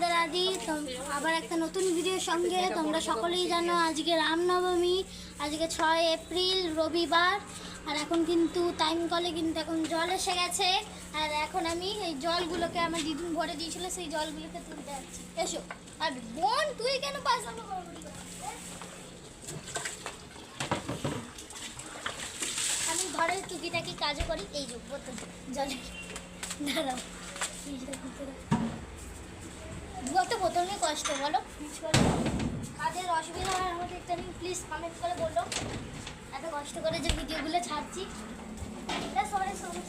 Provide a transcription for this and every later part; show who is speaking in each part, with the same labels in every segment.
Speaker 1: রাধি তোম- আবার একটা নতুন ভিডিওর সঙ্গে তোমরা সকলেই জানো আজকে রামনবমী, আজকে ছয় এপ্রিল, রবিবার, আর এখন কিন্তু টাইম কলে কিন্তু এখন জল এসে গেছে, আর এখন আমি এই জলগুলোকে আমার দিদুন ভরে দিয়েছিল, সেই জলগুলোকে তুলতে যাচ্ছি এসো। আর বোন, তুই কেন পাস আমি ঘরের টুকিটাকি কাজও করি, এই যে, বোতল জলে দাঁড়াও। কত কষ্ট, বলো? কাজের অসুবিধা হয় আমাদের একটু প্লিজ কমেন্ট করে বলল এত কষ্ট করে যে ভিডিওগুলো ছাড়ছি। সবাই সবাই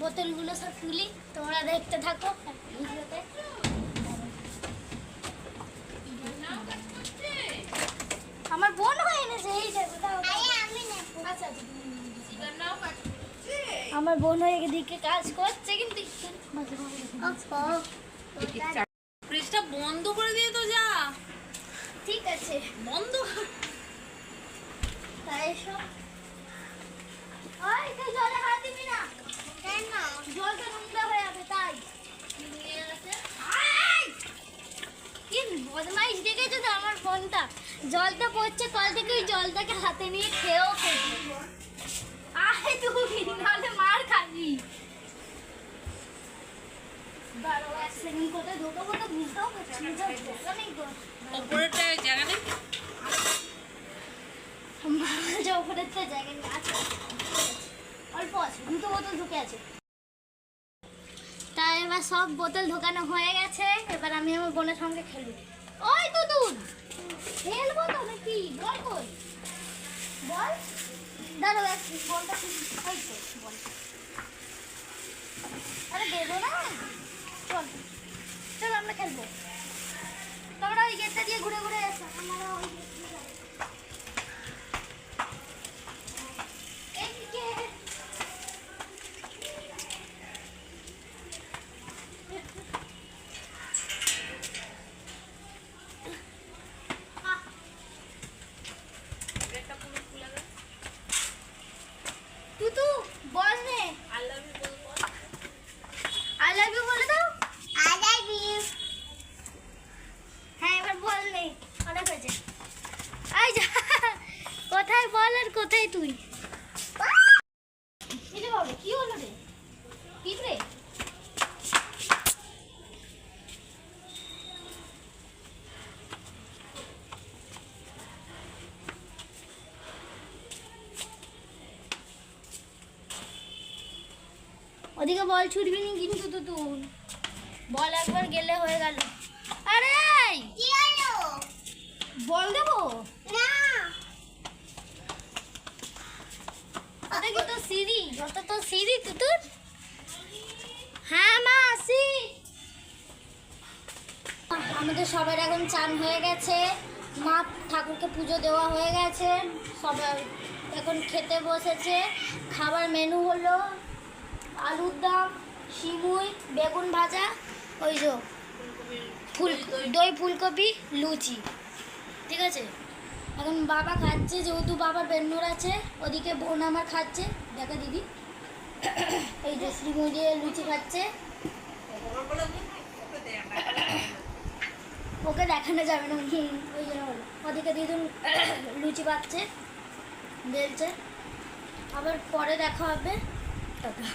Speaker 1: বোতলগুলো সব তুলি তোমরা দেখতে থাকো ভিডিওতে আমার বোন হয়ে এনেছে এই দেখো দাও আচ্ছা আচ্ছা, তুমি নিয়ে নিও। আমার বোন হয়ে এদিকে কাজ করছে কিন্তু
Speaker 2: ফ্রিজটা বন্ধ করে দিয়ে তো যা।
Speaker 1: ঠিক আছে।
Speaker 2: বন্ধ।
Speaker 1: তাই সব। জলে হাত দিবি না। কেন? জলটা নোংরা হয়ে যাবে তাই! বদমাইশ দেখেছ তো আমার ফোনটা? জলটা পড়ছে কল থেকে ওই জলটাকে হাতে নিয়ে খেয়েও ফেলবি আয় তুই নাহলে মার খাবি দাঁড়াও এক সেকেন্ড কোথায় ঢোকাবো তো বুঝতেও পারছি না ঢোকা নেই তো তো অল্প আছে দুটো বোতল ঢুকে আছে তা এবার সব বোতল ঢোকানো হয়ে গেছে। এবার আমি আমার বোনের সঙ্গে খেলব। ওই দুদুন! খেলব তো নাকি? বল কই? বল। এক বলটা বল। আরে দেবো না। চল। চল আমরা খেলব। তোমরা ওই গেটটা দিয়ে ঘুরে ঘুরে এসো। আমরা ওই তুতু বল নে।
Speaker 2: আই লাভ ইউ বল বল
Speaker 1: আই লাভ ইউ বলে দাও আই লাভ ইউ হ্যাঁ এবার বল নে অনেক হয়েছে আই যা কোথায় বল আর কোথায় তুই এটা বাবা কি হলো রে কি রে ওদিকে বল ছুটবি নি কিন্তু তো তুই বল একবার গেলে হয়ে গেল। আরে কি হলো? বল দেবো? না। তো সিঁড়ি? ওটা তো সিঁড়ি তুতুর? হ্যাঁ মা আসি। আমাদের সবার এখন চান হয়ে গেছে। মা ঠাকুরকে পুজো দেওয়া হয়ে গেছে। সবাই এখন খেতে বসেছে। খাবার মেনু হলো। আলুর দম শিমুই বেগুন ভাজা, ওই যে ফুল দই ফুলকপি, লুচি। ঠিক আছে? এখন বাবা খাচ্ছে, যেহেতু বাবার বেন্নুর আছে, ওদিকে বোন আমার খাচ্ছে। দেখা দিদি। এই যে শ্রীমুই দিয়ে লুচি খাচ্ছে। ওকে দেখানো যাবে না ওই জন্য ওদিকে দিদুন লুচি পাচ্ছে বেলছে। আবার পরে দেখা হবে। টাটা।